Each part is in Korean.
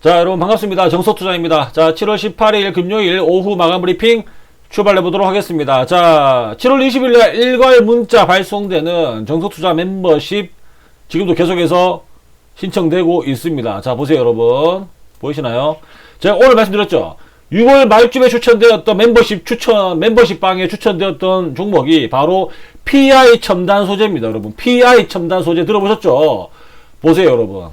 자, 여러분 반갑습니다. 정석투자입니다. 자, 7월 18일 금요일 오후 마감 브리핑 출발해 보도록 하겠습니다. 자, 7월 20일 날 일괄 문자 발송되는 정석투자 멤버십 지금도 계속해서 신청되고 있습니다. 자, 보세요, 여러분. 보이시나요? 제가 오늘 말씀드렸죠. 6월 말쯤에 추천되었던 멤버십 추천, 멤버십 방에 추천되었던 종목이 바로 PI 첨단 소재입니다, 여러분. PI 첨단 소재 들어보셨죠? 보세요, 여러분.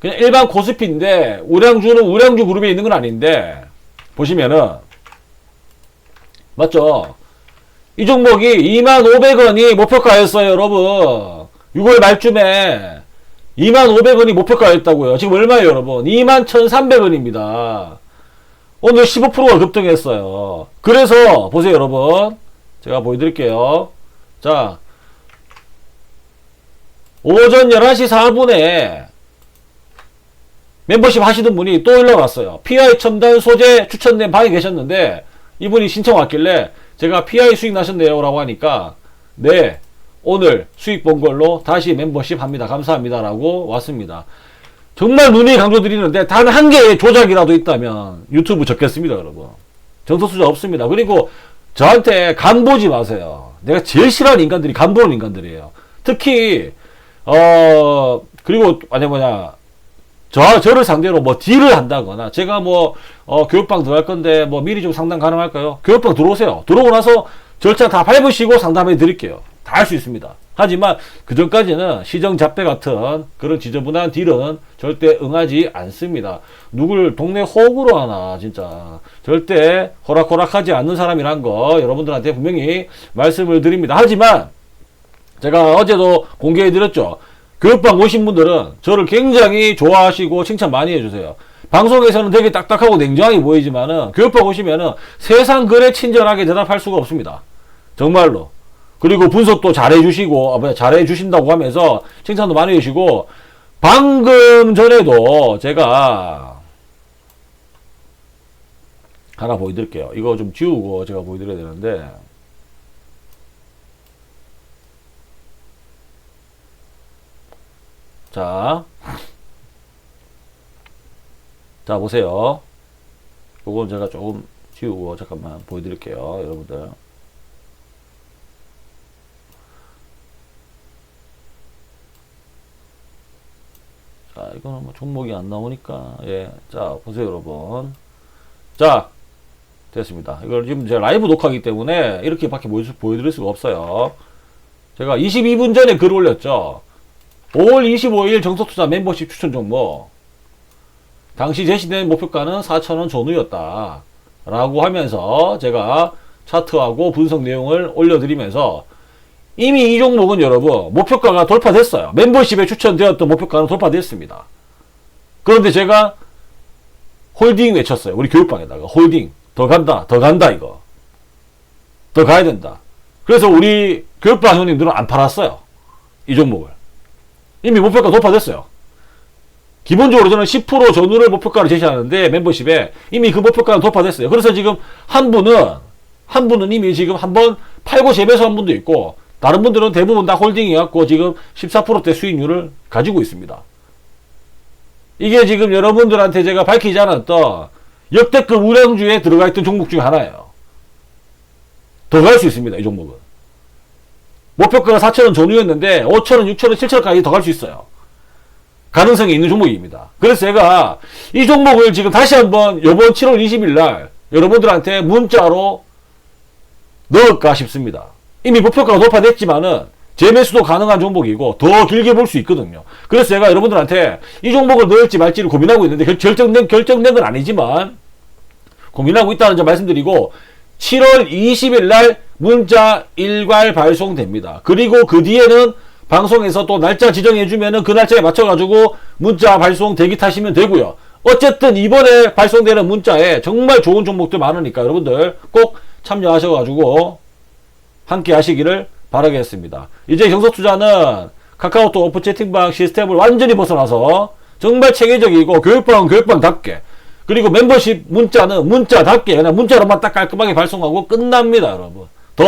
그냥 일반 코스피인데 우량주는 우량주 그룹에 있는 건 아닌데 보시면은 맞죠? 이 종목이 25,500원이 목표가였어요, 여러분. 6월 말쯤에 25,500원이 목표가였다고요. 지금 얼마예요, 여러분? 21,300원입니다. 오늘 15%가 급등했어요. 그래서 보세요, 여러분. 제가 보여드릴게요. 자, 오전 11시 4분에 멤버십 하시던 분이 또 연락 왔어요. PI 첨단 소재 추천된 방에 계셨는데 이분이 신청 왔길래 제가 PI 수익 나셨네요 라고 하니까 네 오늘 수익 본 걸로 다시 멤버십 합니다. 감사합니다 라고 왔습니다. 정말 눈이 강조드리는데 단 한 개의 조작이라도 있다면 유튜브 적겠습니다 여러분. 정서수자 없습니다. 그리고 저한테 간 보지 마세요. 내가 제일 싫어하는 인간들이 간 보는 인간들이에요. 특히 어 그리고 아니 뭐냐 저, 저를 상대로 뭐 딜을 한다거나, 제가 뭐, 어, 교육방 들어갈 건데, 뭐 미리 좀 상담 가능할까요? 교육방 들어오세요. 들어오고 나서 절차 다 밟으시고 상담해 드릴게요. 다 할 수 있습니다. 하지만, 그 전까지는 시정잡배 같은 그런 지저분한 딜은 절대 응하지 않습니다. 누굴 동네 호구로 하나, 진짜. 절대 호락호락하지 않는 사람이란 거 여러분들한테 분명히 말씀을 드립니다. 하지만, 제가 어제도 공개해 드렸죠. 교육방 오신 분들은 저를 굉장히 좋아하시고 칭찬 많이 해주세요. 방송에서는 되게 딱딱하고 냉정하게 보이지만은 교육방 오시면은 세상 그래 친절하게 대답할 수가 없습니다. 정말로. 그리고 분석도 잘해주시고, 아, 뭐야, 잘해주신다고 하면서 칭찬도 많이 해주시고, 방금 전에도 제가 하나 보여드릴게요. 이거 좀 지우고 제가 보여드려야 되는데, 자, 자 보세요. 요건 제가 조금 지우고 잠깐만 보여드릴게요, 여러분들. 자, 이거는 뭐 종목이 안 나오니까 예, 자 보세요, 여러분. 자, 됐습니다. 이걸 지금 제가 라이브 녹화하기 때문에 이렇게밖에 보여- 보여드릴 수가 없어요. 제가 22분 전에 글 올렸죠. 5월 25일 정석투자 멤버십 추천 종목. 당시 제시된 목표가는 4,000원 전후였다. 라고 하면서 제가 차트하고 분석 내용을 올려드리면서 이미 이 종목은 여러분 목표가가 돌파됐어요. 멤버십에 추천되었던 목표가는 돌파됐습니다. 그런데 제가 홀딩 외쳤어요. 우리 교육방에다가 홀딩. 더 간다. 더 간다 이거. 더 가야 된다. 그래서 우리 교육방 형님들은 안 팔았어요. 이 종목을. 이미 목표가 돌파됐어요. 기본적으로 저는 10% 전후를 목표가로 제시하는데 멤버십에 이미 그 목표가는 돌파됐어요. 그래서 지금 한 분은 한 분은 이미 지금 한 번 팔고 재배수한 분도 있고 다른 분들은 대부분 다 홀딩해갖고 지금 14%대 수익률을 가지고 있습니다. 이게 지금 여러분들한테 제가 밝히지 않았던 역대급 우량주에 들어가 있던 종목 중에 하나예요. 더 갈 수 있습니다. 이 종목은. 목표가가 4천원 전후였는데 5천원, 6천원, 7천원까지 더 갈 수 있어요. 가능성이 있는 종목입니다. 그래서 제가 이 종목을 지금 다시 한번 이번 7월 20일 날 여러분들한테 문자로 넣을까 싶습니다. 이미 목표가가 높아졌지만은 재매수도 가능한 종목이고 더 길게 볼 수 있거든요. 그래서 제가 여러분들한테 이 종목을 넣을지 말지를 고민하고 있는데 결- 결정된 결정된 건 아니지만 고민하고 있다는 점 말씀드리고 7월 20일 날 문자 일괄 발송됩니다. 그리고 그 뒤에는 방송에서 또 날짜 지정해 주면은 그 날짜에 맞춰 가지고 문자 발송 대기 타시면 되고요. 어쨌든 이번에 발송되는 문자에 정말 좋은 종목들 많으니까 여러분들 꼭 참여하셔 가지고 함께 하시기를 바라겠습니다. 이제 경서투자는 카카오톡 오프 채팅방 시스템을 완전히 벗어나서 정말 체계적이고 교육방은 교육방답게 그리고 멤버십 문자는 문자답게 그냥 문자로만 딱 깔끔하게 발송하고 끝납니다, 여러분. 더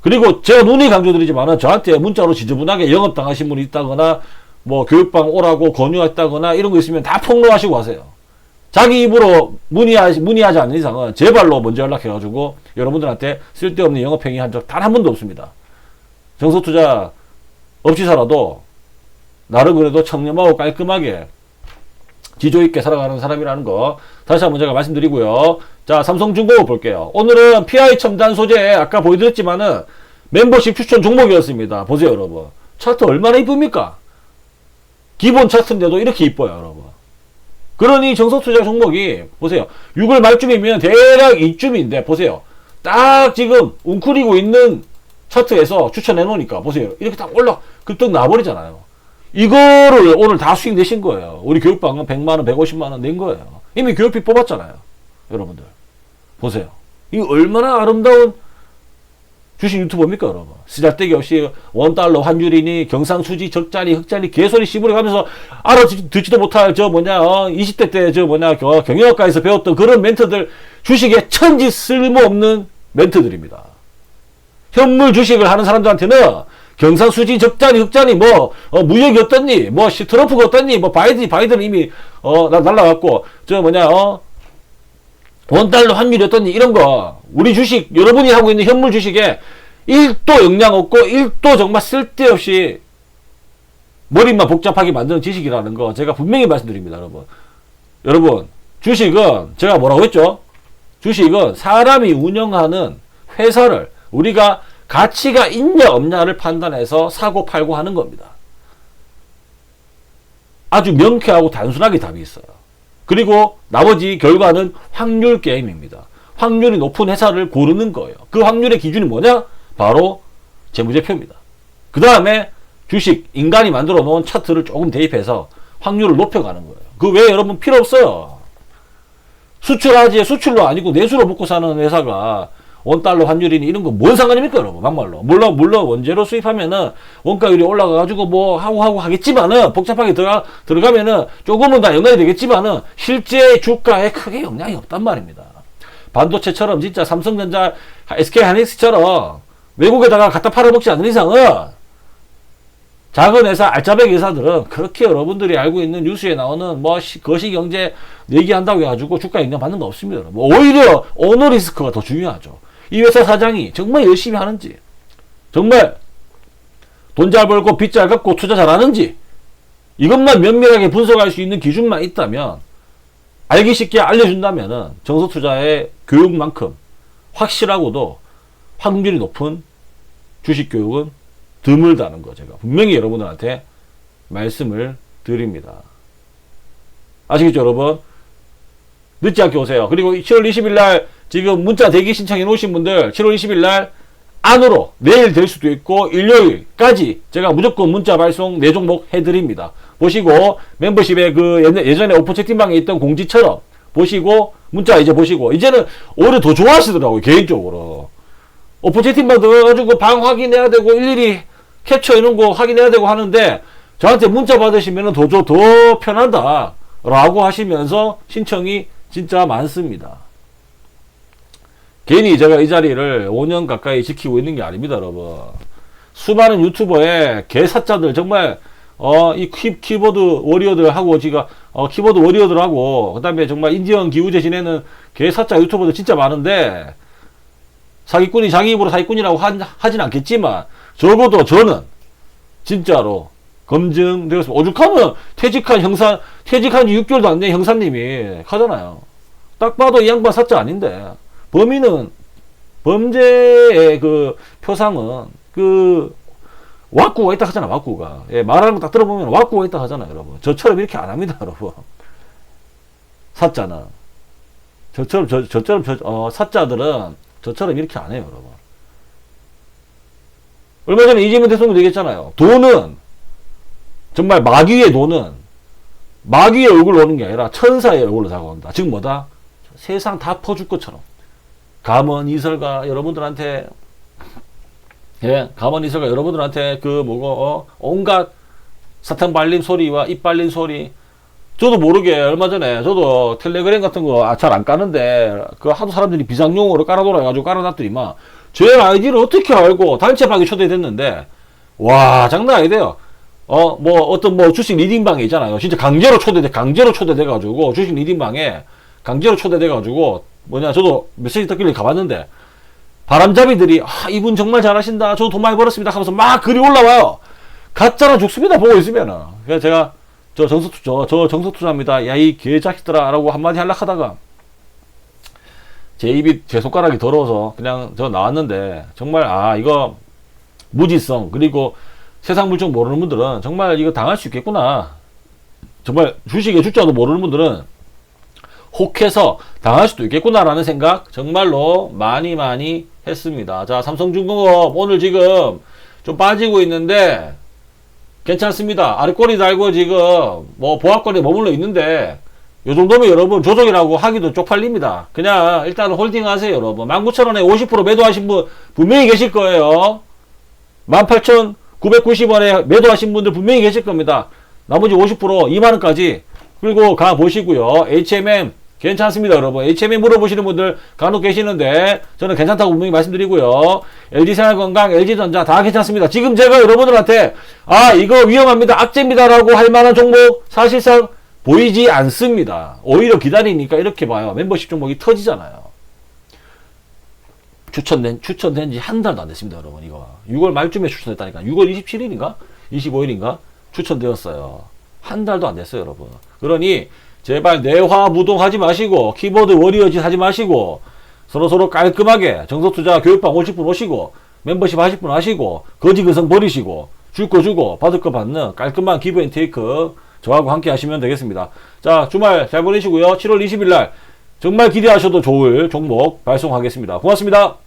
그리고 제가 눈이 강조드리지만은 저한테 문자로 지저분하게 영업 당하신 분이 있다거나 뭐 교육방 오라고 권유했다거나 이런 거 있으면 다 폭로하시고 하세요. 자기 입으로 문의하지, 문의하지 않는 이상은 제 발로 먼저 연락해가지고 여러분들한테 쓸데없는 영업행위 한 적 단 한 번도 없습니다. 정서투자 없이 살아도 나름 그래도 청렴하고 깔끔하게 지조 있게 살아가는 사람이라는 거 다시 한번 제가 말씀드리고요. 자, 삼성중공업 볼게요. 오늘은 PI 첨단 소재 아까 보여드렸지만은 멤버십 추천 종목이었습니다. 보세요, 여러분. 차트 얼마나 이쁩니까? 기본 차트인데도 이렇게 이뻐요, 여러분. 그러니 정석투자 종목이 보세요. 6월 말쯤이면 대략 이쯤인데 보세요. 딱 지금 웅크리고 있는 차트에서 추천해 놓으니까 보세요. 이렇게 딱 올라 급등 나버리잖아요. 이거를 오늘 다 수익 내신 거예요. 우리 교육방은 100만 원, 150만 원 낸 거예요. 이미 교육비 뽑았잖아요. 여러분들. 보세요. 이 얼마나 아름다운 주식 유튜버입니까, 여러분? 쓰잘데기 없이 원달러 환율이니 경상수지 적자니 흑자니 개소리 씹으려 가면서 알아듣지도 못할 저 뭐냐, 어, 20대 때 저 뭐냐, 겨- 경영학과에서 배웠던 그런 멘트들 주식에 천지 쓸모없는 멘트들입니다. 현물 주식을 하는 사람들한테는 경상수지 적자니 흑자니 뭐 어, 무역이 어떻니? 뭐 시- 트럼프가 어떻니? 뭐 바이든 바이든 이미 어 나- 날라갔고 저 뭐냐 어? 원달러 환율이 어떻니? 이런 거. 우리 주식 여러분이 하고 있는 현물 주식에 1도 영향 없고 1도 정말 쓸데없이 머리만 복잡하게 만드는 지식이라는 거 제가 분명히 말씀드립니다 여러분. 여러분 주식은 제가 뭐라고 했죠? 주식은 사람이 운영하는 회사를 우리가 가치가 있냐 없냐를 판단해서 사고 팔고 하는 겁니다. 아주 명쾌하고 단순하게 답이 있어요. 그리고 나머지 결과는 확률 게임입니다. 확률이 높은 회사를 고르는 거예요. 그 확률의 기준이 뭐냐? 바로 재무제표입니다. 그 다음에 주식, 인간이 만들어 놓은 차트를 조금 대입해서 확률을 높여가는 거예요. 그 외에 여러분 필요 없어요. 수출하지 수출로 아니고 내수로 먹고 사는 회사가 원달러 환율이니 이런 거 뭔 상관입니까 여러분 막말로 물론 물론 원재료 수입하면은 원가율이 올라가 가지고 뭐 하고 하고 하겠지만은 복잡하게 들어가 들어가면은 조금은 다 연관이 되겠지만은 실제 주가에 크게 영향이 없단 말입니다 반도체처럼 진짜 삼성전자 SK 하이닉스처럼 외국에다가 갖다 팔아먹지 않는 이상은 작은 회사, 알짜배기 회사들은 그렇게 여러분들이 알고 있는 뉴스에 나오는 뭐 시- 거시경제 얘기한다고 해가지고 주가 영향 받는 거 없습니다. 여러분. 오히려 오너 리스크가 더 중요하죠. 이 회사 사장이 정말 열심히 하는지, 정말 돈 잘 벌고 빚 잘 갚고 투자 잘하는지, 이것만 면밀하게 분석할 수 있는 기준만 있다면, 알기 쉽게 알려준다면은 정서 투자의 교육만큼 확실하고도 확률이 높은 주식 교육은 드물다는 거 제가 분명히 여러분들한테 말씀을 드립니다. 아시겠죠, 여러분? 늦지 않게 오세요. 그리고 7월 20일 날 지금 문자 대기 신청해 놓으신 분들 7월 20일 날 안으로 내일 될 수도 있고 일요일까지 제가 무조건 문자 발송 네 종목 해드립니다. 보시고 멤버십에 그 예전에 오프 채팅방에 있던 공지처럼 보시고 문자 이제 보시고 이제는 오히려 더 좋아하시더라고요 개인적으로 오프 채팅방 들어가지고 방 확인해야 되고 일일이 캡처 이런 거 확인해야 되고 하는데 저한테 문자 받으시면 더, 더, 더 편하다 라고 하시면서 신청이 진짜 많습니다. 괜히 제가 이 자리를 5년 가까이 지키고 있는 게 아닙니다, 여러분. 수많은 유튜버의 개사자들 정말 어, 이 키, 키보드 워리어들 하고 지가 어, 키보드 워리어들 하고 그다음에 정말 인디언 기우제 지내는 개사자 유튜버들 진짜 많은데 사기꾼이 자기 입으로 사기꾼이라고 하, 하진 않겠지만 적어도 저는 진짜로 검증되었습니다. 오죽하면 퇴직한 형사 퇴직한 지 6개월도 안 된 형사님이 하잖아요. 딱 봐도 이 양반 사자 아닌데 범인은 범죄의 그 표상은 그 왁구가 있다 하잖아 왁구가. 예, 말하는 거 딱 들어보면 왁구가 있다 하잖아요 여러분. 저처럼 이렇게 안 합니다 여러분. 사자는 저처럼 저, 저처럼 저, 어, 사자들은 저처럼 이렇게 안 해요 여러분. 얼마 전에 이재명 대통령 얘기했잖아요. 돈은 정말 마귀의 돈은 마귀의 얼굴로 오는 게 아니라 천사의 얼굴로 다가온다. 즉 뭐다? 세상 다 퍼줄 것처럼 감언 이설가 여러분들한테 예, 가만히 있어가 여러분들한테 그 뭐고 어, 온갖 사탕 발림 소리와 입 발림 소리 저도 모르게 얼마 전에 저도 텔레그램 같은 거 잘 안 까는데 그 하도 사람들이 비상용으로 깔아둬라 해가지고 깔아놨더니만 제 아이디를 어떻게 알고 단체방에 초대됐는데 와 장난 아니대요 어, 뭐, 어떤 뭐 주식 리딩방에 있잖아요. 진짜 강제로 초대돼, 강제로 초대돼가지고, 주식 리딩방에 강제로 초대돼가지고, 뭐냐, 저도 메시지 듣길래 가봤는데, 바람잡이들이, 아, 이분 정말 잘하신다. 저도 돈 많이 벌었습니다. 하면서 막 글이 올라와요. 가짜라 죽습니다. 보고 있으면은. 그래서 제가, 저 정석 투, 저, 저 정석 투자입니다. 야, 이 개자식들아. 라고 한마디 하려 하다가, 제 입이, 제 손가락이 더러워서 그냥 저 나왔는데, 정말, 아, 이거, 무지성, 그리고 세상 물정 모르는 분들은 정말 이거 당할 수 있겠구나. 정말 주식의 주자도 모르는 분들은 혹해서 당할 수도 있겠구나라는 생각 정말로 많이 많이 했습니다. 자, 삼성중공업 오늘 지금 좀 빠지고 있는데 괜찮습니다. 아래 꼬리 달고 지금 뭐 보합권에 머물러 있는데 요 정도면 여러분 조정이라고 하기도 쪽팔립니다. 그냥 일단 홀딩 하세요, 여러분. 19,000원에 50% 매도하신 분 분명히 계실 거예요. 18,990원에 매도하신 분들 분명히 계실 겁니다. 나머지 50% 2만원까지 그리고 가 보시고요. HMM 괜찮습니다, 여러분. HMM 물어보시는 분들 간혹 계시는데 저는 괜찮다고 분명히 말씀드리고요. LG생활건강, LG전자 다 괜찮습니다. 지금 제가 여러분들한테 아 이거 위험합니다, 악재입니다라고 할 만한 종목 사실상 보이지 않습니다. 오히려 기다리니까 이렇게 봐요. 멤버십 종목이 터지잖아요. 추천된, 추천된 지 한 달도 안 됐습니다, 여러분, 이거. 6월 말쯤에 추천했다니까. 6월 27일인가? 25일인가? 추천되었어요. 한 달도 안 됐어요, 여러분. 그러니, 제발 내화무동 하지 마시고, 키보드 워리어짓 하지 마시고, 서로서로 깔끔하게 정석투자 교육방 50분 오시고, 멤버십 40분 하시고, 거지근성 버리시고, 줄 거 주고, 받을 거 받는 깔끔한 기브 앤 테이크, 저하고 함께 하시면 되겠습니다. 자, 주말 잘 보내시고요. 7월 20일 날, 정말 기대하셔도 좋을 종목 발송하겠습니다. 고맙습니다.